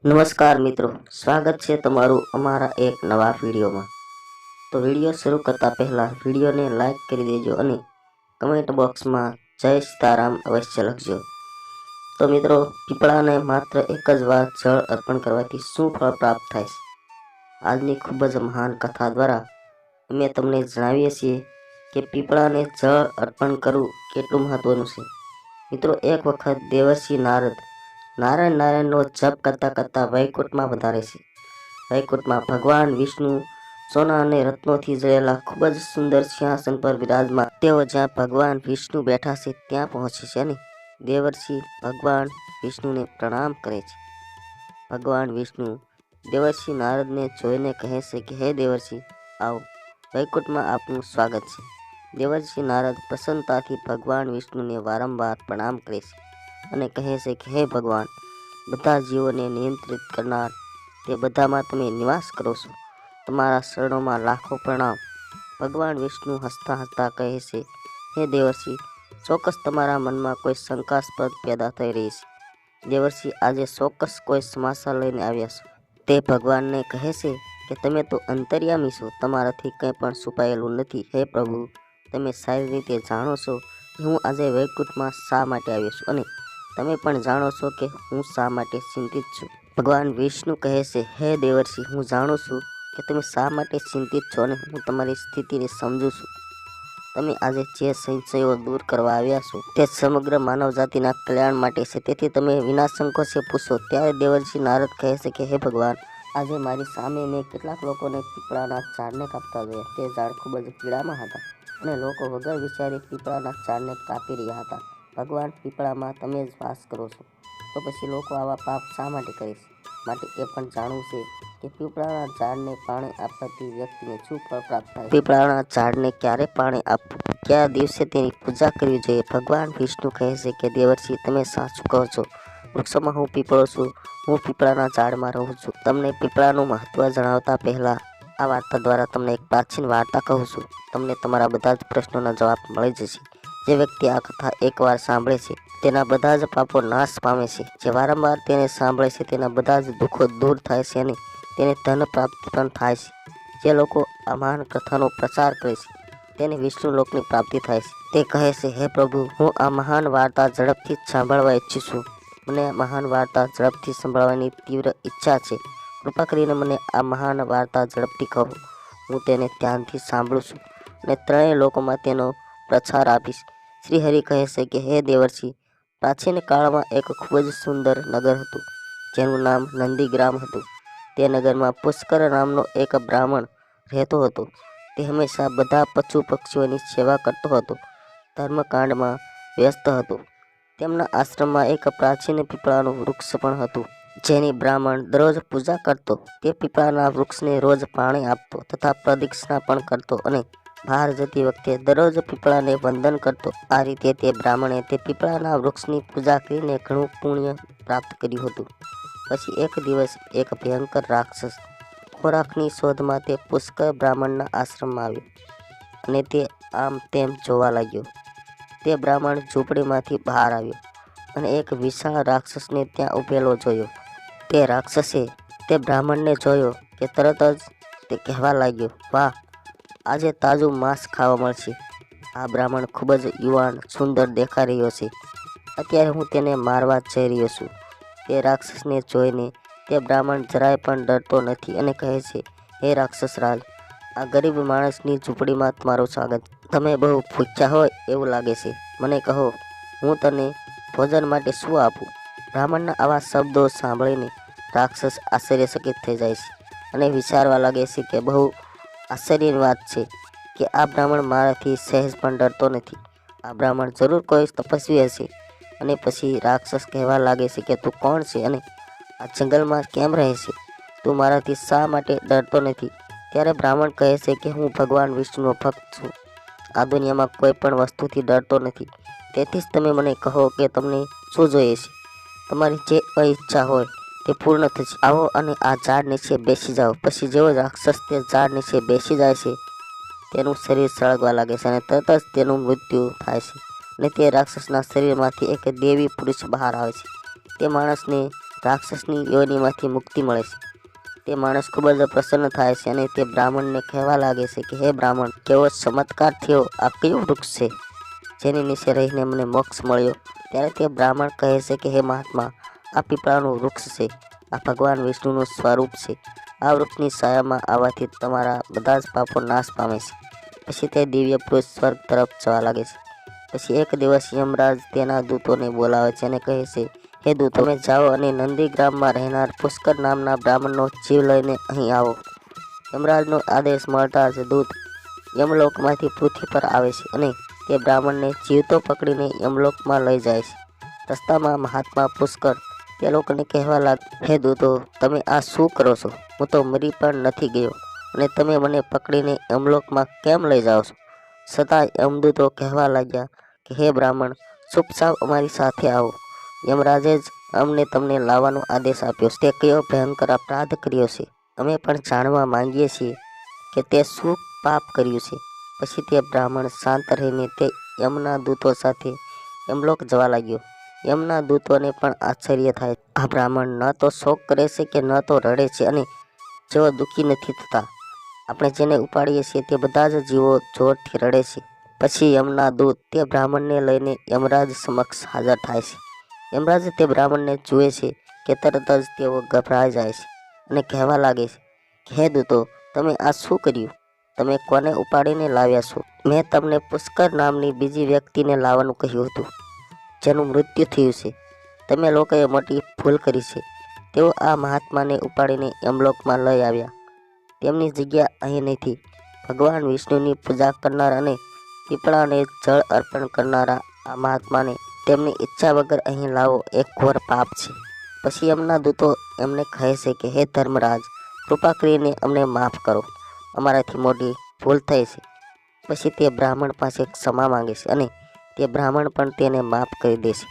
નમસ્કાર મિત્રો, સ્વાગત છે તમારું અમારા એક નવા વિડીયોમાં. તો વીડિયો શરૂ કરતા પહેલા વિડીયોને લાઈક કરી દેજો અને કમેન્ટ બોક્સમાં જય સીતારામ અવશ્ય લખજો. તો મિત્રો, પીપળાને માત્ર એક જ વાર જળ અર્પણ કરવાથી શું ફળ પ્રાપ્ત થાય છે? આજની ખૂબ જ મહાન કથા દ્વારા અમે તમને જણાવીએ છીએ કે પીપળાને જળ અર્પણ કરવું કેટલું મહત્વનું છે. મિત્રો, એક વખત દેવર્ષિ નારદ નારાયણ નારાયણનો જપ કરતાં કરતાં વૈકુંઠમાં વધારે છે. વૈકુંઠમાં ભગવાન, વિષ્ણુ, સોના અને રત્નોથી જયેલા ખૂબ જ સુંદર સિંહાસન પર વિરાજમાન તેઓ જ્યાં ભગવાન, વિષ્ણુ બેઠા છે ત્યાં પહોંચે છે અને દેવર્ષિ ભગવાન વિષ્ણુને પ્રણામ કરે છે. ભગવાન, વિષ્ણુ, દેવર્ષિ નારદને જોઈને કહે છે કે, હે દેવર્ષિ, આવો. વૈકુંઠમાં આપનું સ્વાગત છે. દેવર્ષિ નારદ પ્રસન્નતાથી ભગવાન વિષ્ણુને વારંવાર પ્રણામ કરે છે. અને કહે છે કે, હે ભગવાન, બધા જીવોને નિયંત્રિત કરનાર, તે બધામાં તમે નિવાસ કરો છો. તમારા શરણોમાં લાખો પ્રણામ. ભગવાન વિષ્ણુ હસતા હસતા કહે છે, હે દેવર્ષિ, ચોક્કસ તમારા મનમાં કોઈ શંકાસ્પદ પેદા થઈ રહી છે. દેવર્ષિ, આજે ચોક્કસ કોઈ સમાસા લઈને આવ્યા છો. તે ભગવાનને કહે છે કે, તમે તો અંતર્યામી છો, તમારાથી કંઈ પણ છુપાયેલું નથી. હે પ્રભુ, તમે સારી રીતે જાણો છો કે હું આજે વૈકુંઠમાં શા માટે આવ્યો છું અને તમે પણ જાણો છો કે હું શા માટે ચિંતિત છું? ભગવાન વિષ્ણુ કહે છે, હે દેવર્ષિ, હું જાણું છું કે તમે શા માટે ચિંતિત છો અને હું તમારી સ્થિતિને સમજું છું. તમે આજે જે સંશયો દૂર કરવા આવ્યા છો તે સમગ્ર માનવજાતિના કલ્યાણ માટે છે. તેથી તમે વિના સંકોચે પૂછો, ત્યારે દેવર્ષિ નારદ કહે છે કે, હે ભગવાન, આજે મારી સામે મેં કેટલાક લોકોને પીપળાના ઝાડને કાપતા ગયા. તે ઝાડ ખૂબ જ પીડામાં હતા અને લોકો વગર વિચારે પીપળાના ઝાડને કાપી રહ્યા હતા. ભગવાન પીપળામાં તમે જ વાસ કરો છો. તો પછી લોકો આવા પાપ શા માટે કરે છે? માટે એ પણ જાણવું છે કે પીપળાના ઝાડને પાણી આપવાથી વ્યક્તિને શું ફળ પ્રાપ્ત થાય પીપળાના ઝાડને ક્યારે પાણી આપવું? કયા દિવસે તેની પૂજા કરવી જોઈએ? ભગવાન વિષ્ણુ કહે છે કે, દેવર્ષિ, તમે સાચું કહો છો. વૃક્ષોમાં હું પીપળો છું. હું પીપળાના ઝાડમાં રહું છું. તમને પીપળાનું મહત્વ જણાવતા પહેલાં આ વાર્તા દ્વારા તમને એક પ્રાચીન વાર્તા કહું છું. તમને તમારા બધા જ પ્રશ્નોના જવાબ મળી જશે. જે વ્યક્તિ આ કથા એકવાર સાંભળે છે, તેના બધા જ પાપો નાશ પામે છે. જે વારંવાર તેને સાંભળે છે, તેના બધા જ દુઃખો દૂર થાય છે અને તેને ધન પ્રાપ્ત પણ થાય છે. જે લોકો આ મહાન કથાનો પ્રચાર કરે છે, તેને વિષ્ણુ લોકની પ્રાપ્તિ થાય છે. તે કહે છે, હે પ્રભુ, હું આ મહાન વાર્તા ઝડપથી સાંભળવા ઈચ્છું છું. મને મહાન વાર્તા ઝડપથી સંભળાવવાની તીવ્ર ઈચ્છા છે. કૃપા કરીને મને આ મહાન વાર્તા ઝડપથી કહો. હું તેને ધ્યાનથી સાંભળું છું અને ત્રણેય લોકોમાં તેનો પ્રચાર આપીશ. શ્રી હરિ કહે છે કે, હે દેવર્ષિ, પ્રાચીન કાળમાં એક ખૂબ જ સુંદર નગર હતું, જેનું નામ નંદીગ્રામ હતું. તે નગરમાં પુષ્કર નામનો એક બ્રાહ્મણ રહેતો હતો. તે હંમેશા બધા પશુ પક્ષીઓની સેવા કરતો હતો, ધર્મકાંડમાં વ્યસ્ત હતો. તેમના આશ્રમમાં એક પ્રાચીન પીપળાનું વૃક્ષ પણ હતું, જેની બ્રાહ્મણ દરરોજ પૂજા કરતો. તે પીપળાના વૃક્ષને રોજ પાણી આપતો તથા પ્રદક્ષિણા પણ કરતો અને બહાર જતી વખતે દરરોજ પીપળાને વંદન કરતો. આ રીતે તે બ્રાહ્મણે તે પીપળાના વૃક્ષની પૂજા કરીને ઘણું પુણ્ય પ્રાપ્ત કર્યું હતું. પછી એક દિવસ એક ભયંકર રાક્ષસ ખોરાકની શોધમાં તે પુષ્કર બ્રાહ્મણના આશ્રમમાં આવ્યો અને તે આમ તેમ જોવા લાગ્યો. તે બ્રાહ્મણ ઝૂંપડીમાંથી બહાર આવ્યો અને એક વિશાળ રાક્ષસને ત્યાં ઊભેલો જોયો. તે રાક્ષસે તે બ્રાહ્મણને જોયો કે તરત જ તે કહેવા લાગ્યો, વાહ આજે તાજું માંસ ખાવા મળશે. આ બ્રાહ્મણ ખૂબ જ યુવાન, સુંદર દેખાઈ રહ્યો છે. અત્યારે હું તેને મારવા જઈ રહ્યો છું. તે રાક્ષસને જોઈને તે બ્રાહ્મણ જરાય પણ ડરતો નથી અને કહે છે, હે રાક્ષસ રાજ, આ ગરીબ માણસની ઝૂંપડીમાં તમારું સ્વાગત. તમે બહુ ભૂખ્યા હોય એવું લાગે છે. મને કહો, હું તને ભોજન માટે શું આપું? બ્રાહ્મણના આવા શબ્દો સાંભળીને રાક્ષસ આશ્ચર્યચકિત થઈ જાય છે અને વિચારવા લાગે છે કે બહુ આશ્ચર્યની વાત છે કે આ બ્રાહ્મણ મારાથી સહેજ પણ ડરતો નથી. આ બ્રાહ્મણ જરૂર કોઈ તપસ્વી હશે અને પછી રાક્ષસ કહેવા લાગે છે કે તું કોણ છે અને આ જંગલમાં કેમ રહે છે? તું મારાથી શા માટે ડરતો નથી? ત્યારે બ્રાહ્મણ કહે છે કે હું ભગવાન વિષ્ણુનો ભક્ત છું. આ દુનિયામાં કોઈ પણ વસ્તુથી ડરતો નથી. તેથી જ તમે મને કહો કે તમને શું જોઈએ છે? તમારી જે ઈચ્છા હોય તે પૂર્ણ થશે આવો અને આ ઝાડ નીચે બેસી જાઓ. પછી જેવો રાક્ષસ તે ઝાડ નીચે બેસી જાય છે, તેનું શરીર સળગવા લાગે છે અને તરત જ તેનું મૃત્યુ થાય છે. અને તે રાક્ષસના શરીરમાંથી એક દેવી પુરુષ બહાર આવે છે. તે માણસને રાક્ષસની યોનિમાંથી મુક્તિ મળે છે. તે માણસ ખૂબ જ પ્રસન્ન થાય છે અને તે બ્રાહ્મણને કહેવા લાગે છે કે, હે બ્રાહ્મણ, કેવો ચમત્કાર થયો. આ કયું વૃક્ષ છે? જેની નીચે રહીને મને મોક્ષ મળ્યો. ત્યારે તે બ્રાહ્મણ કહે છે કે, હે મહાત્મા આ પીપળાનું વૃક્ષ છે. આ ભગવાન વિષ્ણુનું સ્વરૂપ છે. આ વૃક્ષની છાયામાં આવવાથી તમારા બધા જ પાપો નાશ પામે છે. પછી તે દિવ્ય પુરુષ સ્વર્ગ તરફ જવા લાગે છે. પછી એક દિવસ યમરાજ તેના દૂતોને બોલાવે છે અને કહે છે, હે દૂત, તમે જાઓ અને નંદીગ્રામમાં રહેનાર પુષ્કર નામના બ્રાહ્મણનો જીવ લઈને અહીં આવો. યમરાજનો આદેશ મળતા જ દૂત યમલોકમાંથી પૃથ્વી પર આવે છે અને તે બ્રાહ્મણને જીવતો પકડીને યમલોકમાં લઈ જાય છે. રસ્તામાં મહાત્મા પુષ્કર તે લોકોને કહેવા લાગ હે દૂતો, તમે આ શું કરો છો? હું તો મરી પણ નથી ગયો. અને તમે મને પકડીને યમલોકમાં કેમ લઈ જાઓ છો? છતાં યમદૂતો કહેવા લાગ્યા કે, હે બ્રાહ્મણ, ચૂપચાપ અમારી સાથે આવો. યમરાજે જ અમને તમને લાવવાનો આદેશ આપ્યો છે. તે કયો ભયંકર અપરાધ કર્યો છે? અમે પણ જાણવા માંગીએ છીએ કે તે શું પાપ કર્યું છે. પછી તે બ્રાહ્મણ શાંત રહીને તે યમના દૂતો સાથે યમલોક જવા લાગ્યો. યમના દૂતોને પણ આશ્ચર્ય થાય. આ બ્રાહ્મણ ન તો શોક કરે છે કે ન તો રડે છે અને જેઓ દુઃખી નથી થતા. આપણે જેને ઉપાડીએ છીએ તે બધા જ જીવો જોરથી રડે છે. પછી યમના દૂત તે બ્રાહ્મણને લઈને યમરાજ સમક્ષ હાજર થાય છે. યમરાજ તે બ્રાહ્મણને જુએ છે કે તરત જ તેઓ ગભરાઈ જાય છે અને કહેવા લાગે છે કે હે દૂતો, તમે આ શું કર્યું? તમે કોને ઉપાડીને લાવ્યા છો? મેં તમને પુષ્કર નામની બીજી વ્યક્તિને લાવવાનું કહ્યું હતું. જેનું મૃત્યુ થયું છે. તમે લોકોએ મોટી ભૂલ કરી છે. તેઓ આ મહાત્માને ઉપાડીને યમલોકમાં લઈ આવ્યા. તેમની જગ્યા અહીં નથી. ભગવાન વિષ્ણુની પૂજા કરનાર અને પીપળાને જળ અર્પણ કરનારા આ મહાત્માને તેમની ઈચ્છા વગર અહીં લાવો એક ઘોર પાપ છે. પછી એમના દૂતો એમને કહે છે કે, હે ધર્મરાજ, કૃપા કરીને અમને માફ કરો. અમારાથી મોટી ભૂલ થઈ છે. પછી તે બ્રાહ્મણ પાસે ક્ષમા માંગે છે અને તે બ્રાહ્મણ પણ તેને માફ કરી દેશે.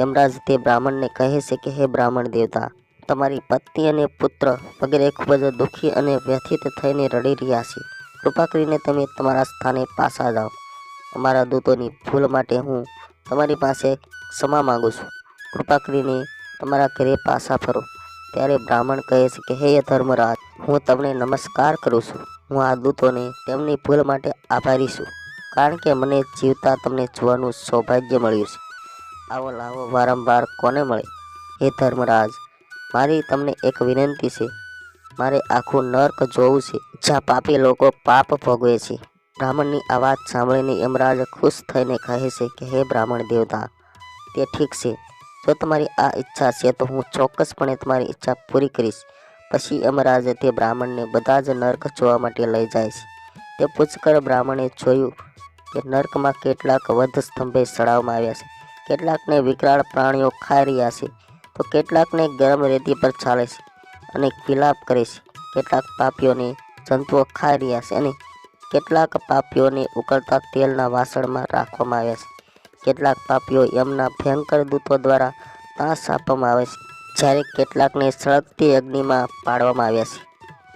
યમરાજ તે બ્રાહ્મણને કહે છે કે, હે બ્રાહ્મણ દેવતા, તમારી પત્ની અને પુત્ર વગેરે ખૂબ જ દુઃખી અને વ્યથિત થઈને રડી રહ્યા છે. કૃપા કરીને તમે તમારા સ્થાને પાછા જાઓ. અમારા દૂતોની ભૂલ માટે હું તમારી પાસે ક્ષમા માગું છું. કૃપા કરીને તમારા ઘરે પાછા ફરો. ત્યારે બ્રાહ્મણ કહે છે કે, હે ધર્મરાજ, હું તમને નમસ્કાર કરું છું. હું આ દૂતોને તેમની ભૂલ માટે આભારી છું. કારણ કે મને જીવતા તમને જોવાનું સૌભાગ્ય મળ્યું છે. આવો લાવો, વારંવાર કોને મળે? હે ધર્મરાજ, મારી તમને એક વિનંતી છે. મારે આખું નર્ક જોવું છે, જ્યાં પાપી લોકો પાપ ભોગવે છે. બ્રાહ્મણની આ વાત સાંભળીને યમરાજ ખુશ થઈને કહે છે કે, હે બ્રાહ્મણ દેવતા, તે ઠીક છે. જો તમારી આ ઈચ્છા છે, તો હું ચોક્કસપણે તમારી ઈચ્છા પૂરી કરીશ. પછી યમરાજે તે બ્રાહ્મણને બધા જ નર્ક જોવા માટે લઈ જાય છે. તે પુષ્કળ બ્રાહ્મણે જોયું કે નર્કમાં કેટલાક વધ સ્તંભે ચડાવવામાં આવ્યા છે. કેટલાકને વિકરાળ પ્રાણીઓ ખાઈ રહ્યા છે. તો કેટલાકને ગરમ રેતી પર ચાલે છે અને વિલાપ કરે છે. કેટલાક પાપીઓને જંતુઓ ખાઈ રહ્યા છે અને કેટલાક પાપીઓને ઉકળતા તેલના વાસણમાં રાખવામાં આવ્યા છે. કેટલાક પાપીઓ એમના ભયંકર દૂતો દ્વારા નાશ આપવામાં આવે છે, જ્યારે કેટલાકને સળગતી અગ્નિમાં પાડવામાં આવ્યા છે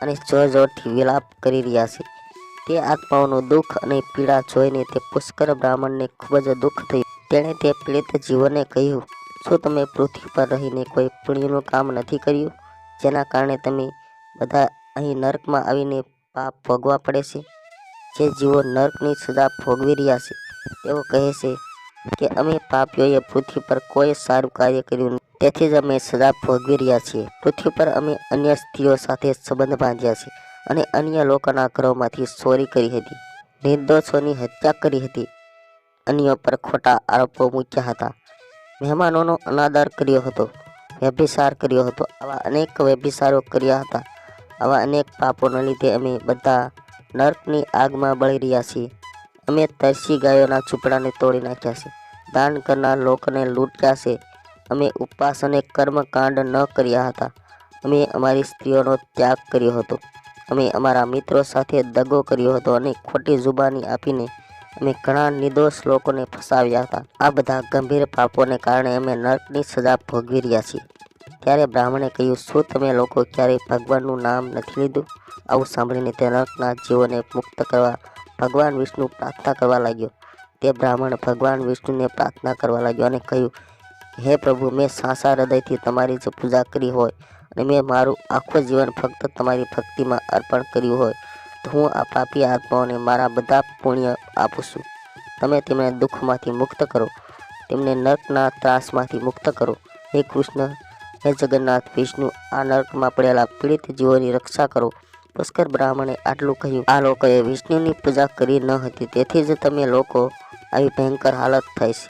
અને જોર જોરથી વિલાપ કરી રહ્યા છે. તે આત્માઓનું દુઃખ અને પીડા જોઈને તે પુષ્કર બ્રાહ્મણને ખૂબ જ દુઃખ થયું. તેણે તે પીડિત જીવને કહ્યું, શું તમે પૃથ્વી પર રહીને કોઈ પુણ્યનું કામ નથી કર્યું? જેના કારણે તમે બધા અહીં નર્કમાં આવીને પાપ ભોગવા પડે છે? જે જીવો નર્કની સજા ભોગવી રહ્યા છે, તેઓ કહે છે કે અમે પાપીઓએ પૃથ્વી પર કોઈ સારું કાર્ય કર્યું તેથી જ અમે સજા ભોગવી રહ્યા છીએ. પૃથ્વી પર અમે અન્ય સ્ત્રીઓ સાથે સંબંધ બાંધ્યા છે અને અન્ય લોકોના ઘરોમાંથી ચોરી કરી હતી. નિર્દોષોની હત્યા કરી હતી. અન્ય પર ખોટા આરોપો મૂક્યા હતા. મહેમાનોનો અનાદર કર્યો હતો. વ્યભિસાર કર્યો હતો. આવા અનેક વ્યભિસારો કર્યા હતા. આવા અનેક પાપોના લીધે અમે બધા નર્કની આગમાં બળી રહ્યા છીએ. અમે તરસી ગાયોના ચૂપડાને તોડી નાખ્યા છે. દાન કરનાર લોકોને લૂંટ્યા છે. અમે ઉપવાસ અને કર્મકાંડ ન કર્યા હતા. અમે અમારી સ્ત્રીઓનો ત્યાગ કર્યો હતો. અમે અમારા મિત્રો સાથે દગો કર્યો હતો અને ખોટી જુબાની આપીને અમે ઘણા નિર્દોષ લોકોને ફસાવ્યા હતા. આ બધા ગંભીર પાપોને કારણે અમે નર્કની સજા ભોગવી રહ્યા છીએ. ત્યારે બ્રાહ્મણે કહ્યું, શું તમે લોકો ક્યારેય ભગવાનનું નામ નથી લીધું? આવું સાંભળીને તે નર્કના જીવોને મુક્ત કરવા ભગવાન વિષ્ણુ પ્રાર્થના કરવા લાગ્યો. તે બ્રાહ્મણ ભગવાન વિષ્ણુને પ્રાર્થના કરવા લાગ્યો અને કહ્યું, હે પ્રભુ, મેં સાસા હૃદયથી તમારી જે પૂજા કરી હોય. અને મેં મારું આખું જીવન ફક્ત તમારી ભક્તિમાં અર્પણ કર્યું હોય તો હું આ પાપી આત્માઓને મારા બધા પુણ્ય આપું છું. તમે તેમને દુઃખમાંથી મુક્ત કરો, તેમને નર્કના ત્રાસમાંથી મુક્ત કરો. હે કૃષ્ણ, હે જગન્નાથ, વિષ્ણુ, આ નર્કમાં પડેલા પીડિત જીવોની રક્ષા કરો. પુષ્કર બ્રાહ્મણે આટલું કહ્યું. આ લોકોએ વિષ્ણુની પૂજા કરી ન હતી, તેથી જ તમે લોકો આવી ભયંકર હાલત થાય છે.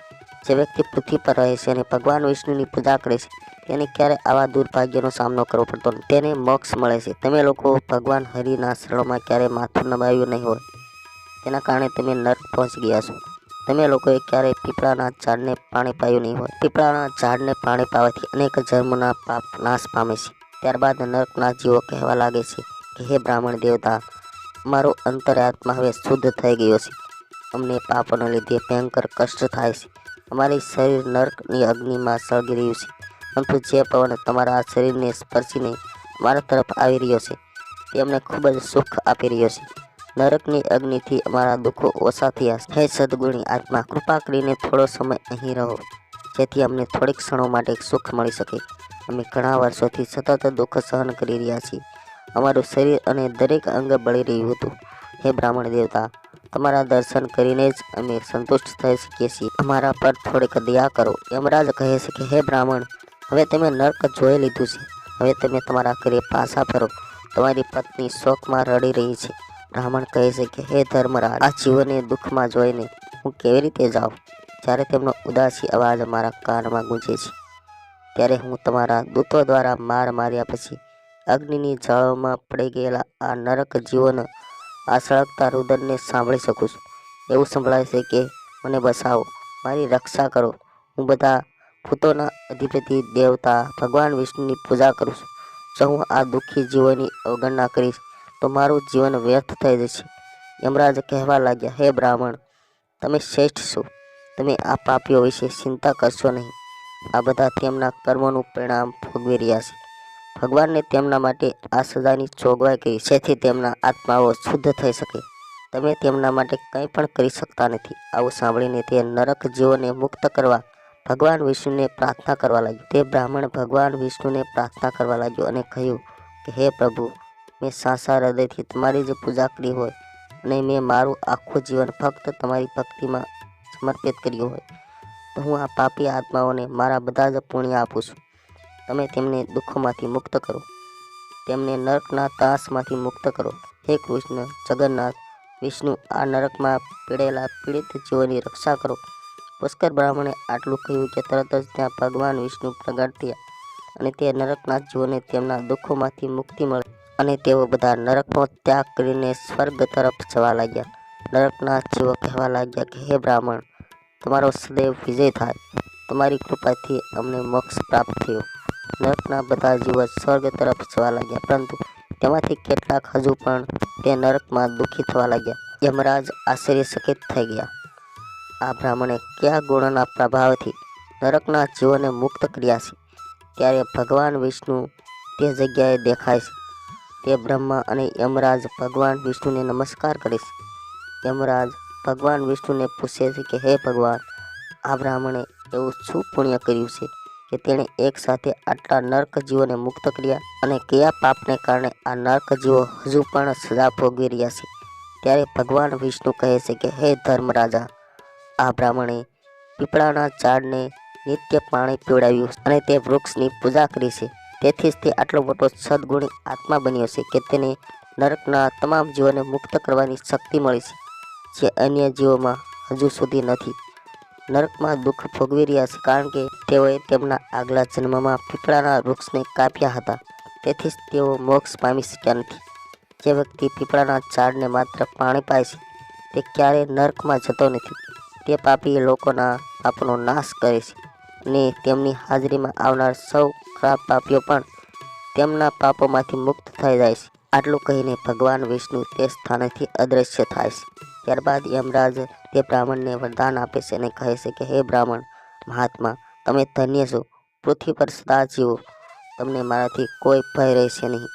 જે વ્યક્તિ પૃથ્વી પર રહે છે અને ભગવાન વિષ્ણુની પૂજા કરે છે તેને ક્યારે આવા દુર્ભાગ્યનો સામનો કરવો પડતો તેને મોક્ષ મળે છે. તમે લોકો ભગવાન હરિના શરણમાં ક્યારે માથું નમાવ્યું નહીં હોય. તેના કારણે તમે નર્ક પહોંચી ગયા છો. તમે લોકોએ ક્યારેય પીપળાના ઝાડને પાણી પાયું નહીં હોય. પીપળાના ઝાડને પાણી પાવાથી અનેક જન્મના પાપ નાશ પામે છે. ત્યારબાદ નર્કના જીવો કહેવા લાગે છે કે, હે બ્રાહ્મણ દેવતા, મારો અંતરાત્મા હવે શુદ્ધ થઈ ગયો છે. અમને પાપોને લીધે ભયંકર કષ્ટ થાય છે. અમારી શરીર નર્કની અગ્નિમાં સળગી રહ્યું છે. પરંતુ જે પવન તમારા શરીરને સ્પર્શીને મારા તરફ આવી રહ્યો છે. તે અમને ખૂબ જ સુખ આપી રહ્યો છે. નરકની અગ્નિથી અમારા દુઃખો ઓછા થયા હે સદગુણી આત્મા, કૃપા કરીને થોડો સમય અહીં રહો, જેથી અમને થોડીક ક્ષણો માટે સુખ મળી શકે. અમે ઘણા વર્ષોથી સતત દુઃખ સહન કરી રહ્યા છીએ. અમારું શરીર અને દરેક અંગ બળી રહ્યું હતું. હે બ્રાહ્મણ દેવતા, તમારા દર્શન કરીને જ અમે સંતુષ્ટ થઈ શકીએ છીએ. અમારા પર થોડીક દયા કરો. યમરાજ કહે છે કે, હે બ્રાહ્મણ હવે તમે નર્ક જોઈ લીધું છે. હવે તમે તમારા ઘરે પાછા ફરો. તમારી પત્ની શોકમાં રડી રહી છે. બ્રાહ્મણ કહે છે કે, હે ધર્મરાજ, આ જીવને દુઃખમાં જોઈને હું કેવી રીતે જાઉં? જ્યારે તેમનો ઉદાસી અવાજ મારા કાનમાં ગુંજે છે. ત્યારે હું તમારા દૂતો દ્વારા માર માર્યા પછી અગ્નિની જાળોમાં પડી ગયેલા આ નરક જીવન આ સળગતા રુદનને સાંભળી શકું છું. એવું સંભળાય છે કે, મને બસાવો મારી રક્ષા કરો. હું બધા ભૂતોના અધિપતિ, દેવતા, ભગવાન વિષ્ણુની પૂજા કરું છું. જો હું આ દુઃખી જીવોની અવગણના કરીશ, તો મારું જીવન વ્યર્થ થઈ જશે. યમરાજ કહેવા લાગ્યા, હે બ્રાહ્મણ, તમે શ્રેષ્ઠ છો. તમે આ પાપીઓ વિશે ચિંતા કરશો નહીં. આ બધા તેમના કર્મોનું પરિણામ ભોગવી રહ્યા છે. ભગવાનને તેમના માટે આ સજાની જોગવાઈ કરી, જેથી તેમના આત્માઓ શુદ્ધ થઈ શકે. તમે તેમના માટે કંઈ પણ કરી શકતા નથી. આવું સાંભળીને તે નરક જીવોને મુક્ત કરવા ભગવાન વિષ્ણુને પ્રાર્થના કરવા લાગ્યું. તે બ્રાહ્મણ ભગવાન વિષ્ણુને પ્રાર્થના કરવા લાગ્યો અને કહ્યું કે, હે પ્રભુ, મેં સાસા હૃદયથી તમારી જે પૂજા કરી હોય અને મેં મારું આખું જીવન ફક્ત તમારી ભક્તિમાં સમર્પિત કર્યું હોય, તો હું આ પાપી આત્માઓને મારા બધા જ પુણ્ય આપું છું. તમે તેમને દુઃખોમાંથી મુક્ત કરો. તેમને નરકના તાસમાંથી મુક્ત કરો. હે કૃષ્ણ, જગન્નાથ, વિષ્ણુ, આ નરકમાં પીડેલા પીડિત જીવોની રક્ષા કરો. પુષ્કર બ્રાહ્મણે આટલું કહ્યું કે તરત જ ત્યાં ભગવાન વિષ્ણુ પ્રગટ થયા અને તે નરકના જીવોને તેમના દુઃખોમાંથી મુક્તિ મળે અને તેઓ બધા નરકનો ત્યાગ કરીને સ્વર્ગ તરફ જવા લાગ્યા. નરકના જીવો કહેવા લાગ્યા કે, હે બ્રાહ્મણ, તમારો સદૈવ વિજય થાય. તમારી કૃપાથી અમને મોક્ષ પ્રાપ્ત થયો. નરકના બધા જીવો સ્વર્ગ તરફ જવા લાગ્યા, પરંતુ તેમાંથી કેટલાક હજુ પણ તે નરકમાં દુઃખી થવા લાગ્યા. યમરાજ આશ્ચર્યચકિત થઈ ગયા. આ બ્રાહ્મણે કયા ગુણોના પ્રભાવથી નરકના જીવોને મુક્ત કર્યા છે? ત્યારે ભગવાન વિષ્ણુ તે જગ્યાએ દેખાય છે. તે બ્રહ્મા અને યમરાજ ભગવાન વિષ્ણુને નમસ્કાર કરે છે. યમરાજ ભગવાન વિષ્ણુને પૂછે છે કે, હે ભગવાન, આ બ્રાહ્મણે એવું શું પુણ્ય કર્યું છે કે તેણે એક સાથે આટલા નર્ક જીવોને મુક્ત કર્યા અને કયા પાપને કારણે આ નર્ક જીવો હજુ પણ સજા ભોગવી રહ્યા છે? ત્યારે ભગવાન વિષ્ણુ કહે છે કે, હે ધર્મરાજા આ બ્રાહ્મણે પીપળાના ઝાડને નિત્ય પાણી પીવડાવ્યું અને તે વૃક્ષની પૂજા કરી છે. તેથી જ તે આટલો મોટો સદગુણી આત્મા બન્યો છે કે તેને નરકના તમામ જીવોને મુક્ત કરવાની શક્તિ મળી છે, જે અન્ય જીવોમાં હજુ સુધી નથી. નરકમાં દુઃખ ભોગવી રહ્યા છે કારણ કે તેઓએ તેમના આગલા જન્મમાં પીપળાના વૃક્ષને કાપ્યા હતા. તેથી જ તેઓ મોક્ષ પામી શક્યા નથી. જે વ્યક્તિ પીપળાના ઝાડને માત્ર પાણી પાય છે, તે ક્યારેય નર્કમાં જતો નથી. તે પાપી લોકોના પાપનો નાશ કરે છે અને તેમની હાજરીમાં આવનાર સૌ ખરાબ પાપીઓ પણ તેમના પાપોમાંથી મુક્ત થઈ જાય છે. આટલું કહીને ભગવાન વિષ્ણુ તે સ્થાનેથી અદૃશ્ય થાય છે. ત્યારબાદ યમરાજ તે બ્રાહ્મણને વરદાન આપે છે અને કહે છે કે, હે બ્રાહ્મણ મહાત્મા, તમે ધન્ય છો. પૃથ્વી પર સદા જીવો. તમને મારાથી કોઈ ભય રહેશે નહીં.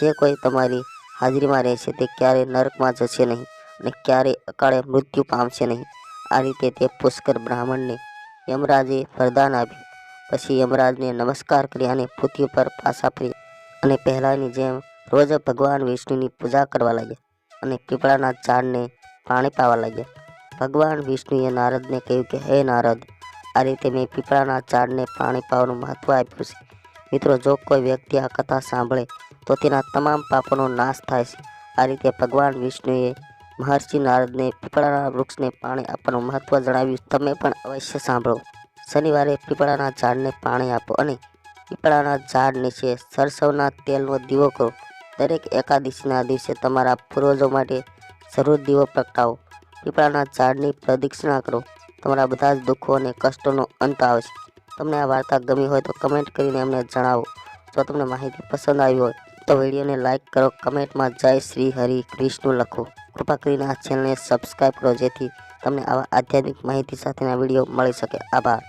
જે કોઈ તમારી હાજરીમાં રહેશે તે ક્યારેય નરકમાં જશે નહીં અને ક્યારેય અકાળે મૃત્યુ પામશે નહીં. આ રીતે તે પુષ્કર બ્રાહ્મણને યમરાજે વરદાન આપ્યું. પછી યમરાજને નમસ્કાર કરી અને પૃથ્વી પર પાછા ફરી અને પહેલાંની જેમ રોજ ભગવાન વિષ્ણુની પૂજા કરવા લાગ્યા અને પીપળાના ઝાડને પાણી પાવા લાગ્યા. ભગવાન વિષ્ણુએ નારદને કહ્યું કે, હે નારદ, આ રીતે મેં પીપળાના ઝાડને પાણી પાવાનું મહત્વ આપ્યું છે. મિત્રો, જો કોઈ વ્યક્તિ આ કથા સાંભળે તો તેના તમામ પાપોનો નાશ થાય છે. આ રીતે ભગવાન વિષ્ણુએ મહર્ષિ નારદને, પીપળાના વૃક્ષને પાણી આપવાનું મહત્વ જણાવ્યું. તમે પણ અવશ્ય સાંભળો. શનિવારે પીપળાના ઝાડને પાણી આપો અને પીપળાના ઝાડ નીચે સરસવના તેલનો દીવો કરો. દરેક એકાદશીના દિવસે તમારા પૂર્વજો માટે જરૂર દીવો પ્રગટાવો. પીપળાના ઝાડની પ્રદક્ષિણા કરો. તમારા બધા જ દુઃખો અને કષ્ટોનો અંત આવશે તમને આ વાર્તા ગમી હોય તો કમેન્ટ કરીને અમને જણાવો. જો તમને માહિતી પસંદ આવી હોય તો વિડીયોને લાઇક કરો. કમેન્ટમાં જય શ્રી હરિ કૃષ્ણ લખો. કૃપા કરીને આ ચેનલને સબસ્ક્રાઈબ કરો, જેથી તમને આવા આધ્યાત્મિક માહિતી સાથેના વીડિયો મળી શકે. આભાર.